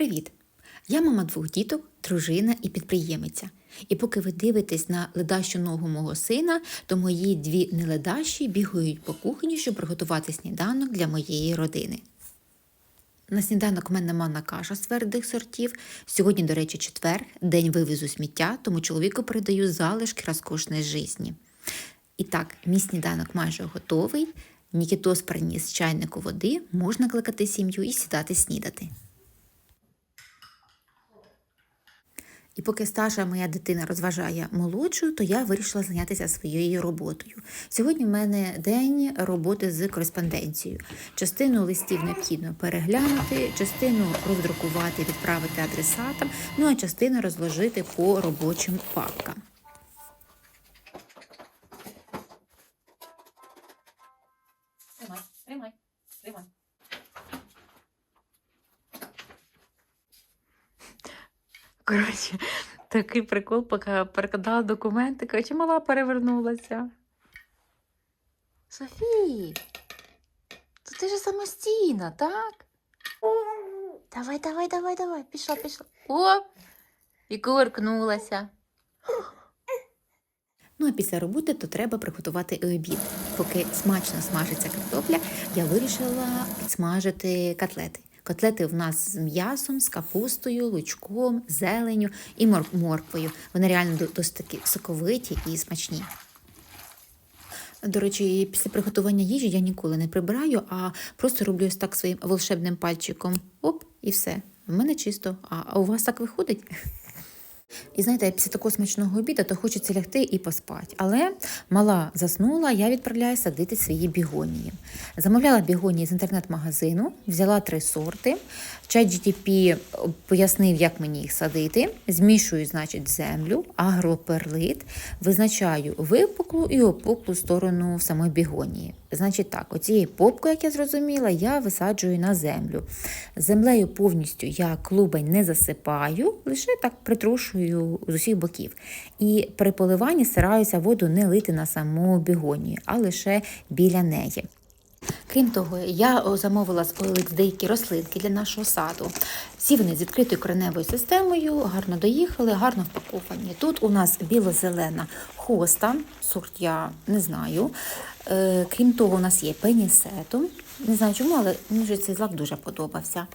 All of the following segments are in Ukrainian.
Привіт! Я мама двох діток, дружина і підприємиця. І поки ви дивитесь на ледащу ногу мого сина, то мої дві неледащі бігають по кухні, щоб приготувати сніданок для моєї родини. На сніданок в мене манна каша з твердих сортів. Сьогодні, до речі, четвер, день вивезу сміття, тому чоловіку передаю залишки розкошної житті. І так, мій сніданок майже готовий. Нікітос приніс чайнику води, можна кликати сім'ю і сідати снідати. І поки старша моя дитина розважає молодшу, то я вирішила зайнятися своєю роботою. Сьогодні в мене день роботи з кореспонденцією. Частину листів необхідно переглянути, частину роздрукувати, відправити адресатам, ну а частину розложити по робочим папкам. Тримай, тримай, тримай. Коротше, такий прикол, поки перекладала документи, коротше, мала перевернулася. Софі, то ти ж самостійна, так? Давай, давай, давай, давай, пішла, пішла. О! І кувыркнулася. Ну а після роботи то треба приготувати і обід. Поки смачно смажиться картопля, я вирішила підсмажити котлети. Котлети в нас з м'ясом, з капустою, лучком, зеленю і мор- морквою. Вони реально досить такі соковиті і смачні. До речі, після приготування їжі я ніколи не прибираю, а просто роблю ось так своїм волшебним пальчиком. Оп, і все. В мене чисто. А у вас так виходить? І знаєте, після такого смачного обіду то хочеться лягти і поспати. Але мала заснула, я відправляю садити свої бігонії. Замовляла бігонії з інтернет-магазину, взяла три сорти. Чат GTP пояснив, як мені їх садити. Змішую, значить, землю, агроперлит, визначаю випуклу і опуклу сторону самої бігонії. Значить так, оцією попкою, як я зрозуміла, я висаджую на землю. Землею повністю я клубень не засипаю, лише так притрушую з усіх боків. І при поливанні стараюся воду не лити на саму бігонію, а лише біля неї. Крім того, я замовила з OLX деякі рослинки для нашого саду. Всі вони з відкритою кореневою системою, гарно доїхали, гарно впаковані. Тут у нас біло-зелена хоста, сорт я не знаю. Е, крім того, у нас є пенісетум. Не знаю чому, але мені цей злак дуже подобався.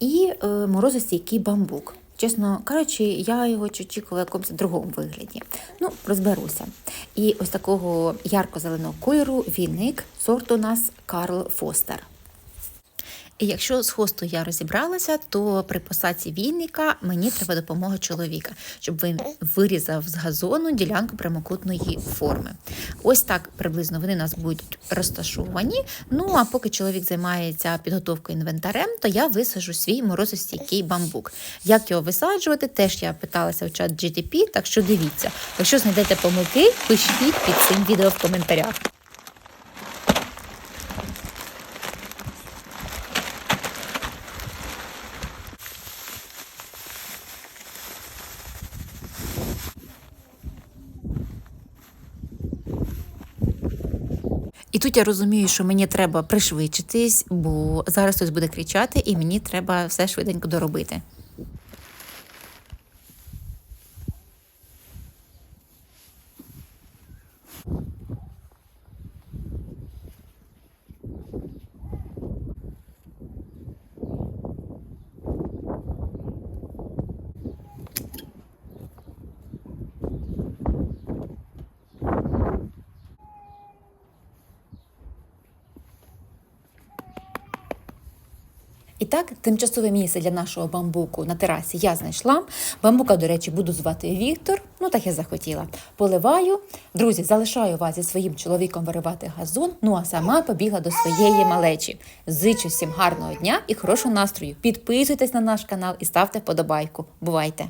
І е, морозостійкий бамбук. Чесно кажучи, я його очікувала в якомусь другому вигляді. Ну, розберуся. І ось такого ярко-зеленого кольору віник, сорт у нас Карл Фостер. Якщо з хосту я розібралася, то при посадці війника мені треба допомога чоловіка, щоб він вирізав з газону ділянку прямокутної форми. Ось так приблизно вони у нас будуть розташовані. Ну а поки чоловік займається підготовкою інвентарем, то я висаджу свій морозостійкий бамбук. Як його висаджувати, теж я питалася у чат GTP, так що дивіться. Якщо знайдете помилки, пишіть під цим відео в коментарях. І тут я розумію, що мені треба пришвидшитись, бо зараз хтось буде кричати, і мені треба все швиденько доробити. І так, тимчасове місце для нашого бамбуку на терасі я знайшла. Бамбука, до речі, буду звати Віктор. Ну так я захотіла. Поливаю. Друзі, залишаю вас зі своїм чоловіком виривати газон. Ну а сама побігла до своєї малечі. Зичу всім гарного дня і хорошого настрою. Підписуйтесь на наш канал і ставте вподобайку. Бувайте!